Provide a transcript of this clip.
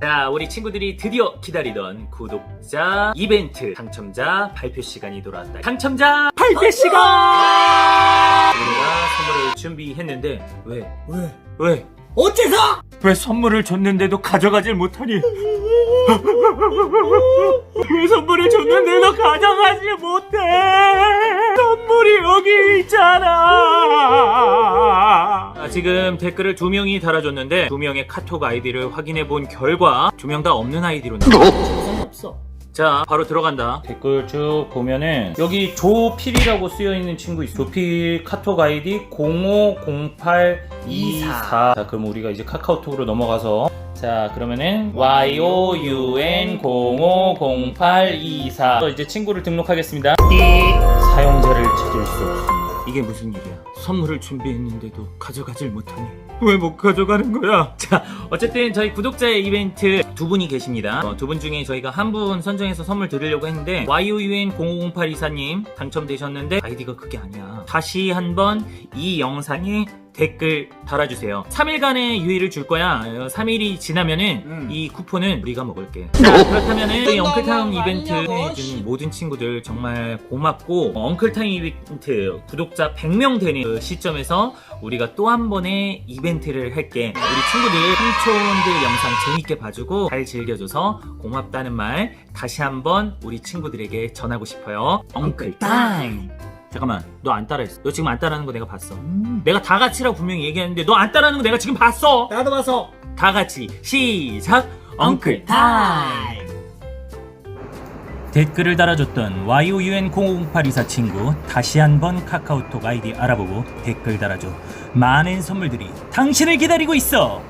자, 우리 친구들이 드디어 기다리던 구독자 이벤트 당첨자 발표 시간이 돌아왔다. 당첨자 발표 시간! 우리가 선물을 준비했는데 왜? 왜? 왜? 어째서? 왜 선물을 줬는데도 가져가질 못하니? 왜 선물을 줬는데도 가져가질 못해? 지금 댓글을 두 명이 달아줬는데 두 명의 카톡 아이디를 확인해 본 결과 두 명 다 없는 아이디로 나와. 없어. 자, 바로 들어간다. 댓글 쭉 보면은 여기 조필이라고 쓰여 있는 친구 있어. 조필 카톡 아이디 050824. 자, 그럼 우리가 이제 카카오톡으로 넘어가서 자, 그러면은 YOUN 050824. 이제 친구를 등록하겠습니다. 사용자를 찾을 수. 이게 무슨 일이야? 선물을 준비했는데도 가져가질 못하니 왜 못 가져가는 거야? 자, 어쨌든 저희 구독자의 이벤트 두 분이 계십니다. 어, 두분 중에 저희가 한 분 선정해서 선물 드리려고 했는데 YOUN050824님 당첨되셨는데 아이디가 그게 아니야. 다시 한번 이 영상에 댓글 달아주세요. 3일간의 유예를 줄 거야. 3일이 지나면은 음. 이 쿠폰은 우리가 먹을게. 자, 그렇다면은 이 엉클타임 이벤트 해준 씨. 모든 친구들 정말 고맙고 어, 엉클타임 이벤트 구독자 100명 되는 그 시점에서 우리가 또 한 번의 이벤트를 할게. 우리 친구들 삼촌들 영상 재밌게 봐주고 잘 즐겨줘서 고맙다는 말 다시 한번 우리 친구들에게 전하고 싶어요. 엉클타임. 잠깐만, 너 안 따라했어. 너 지금 안 따라하는 거 내가 봤어. 내가 다 같이라고 분명히 얘기했는데 너 안 따라하는 거 내가 지금 봤어. 나도 봐서. 다 같이 시작 엉클 타임 댓글을 달아줬던 YOUN00824 친구 다시 한번 카카오톡 아이디 알아보고 댓글 달아줘 많은 선물들이 당신을 기다리고 있어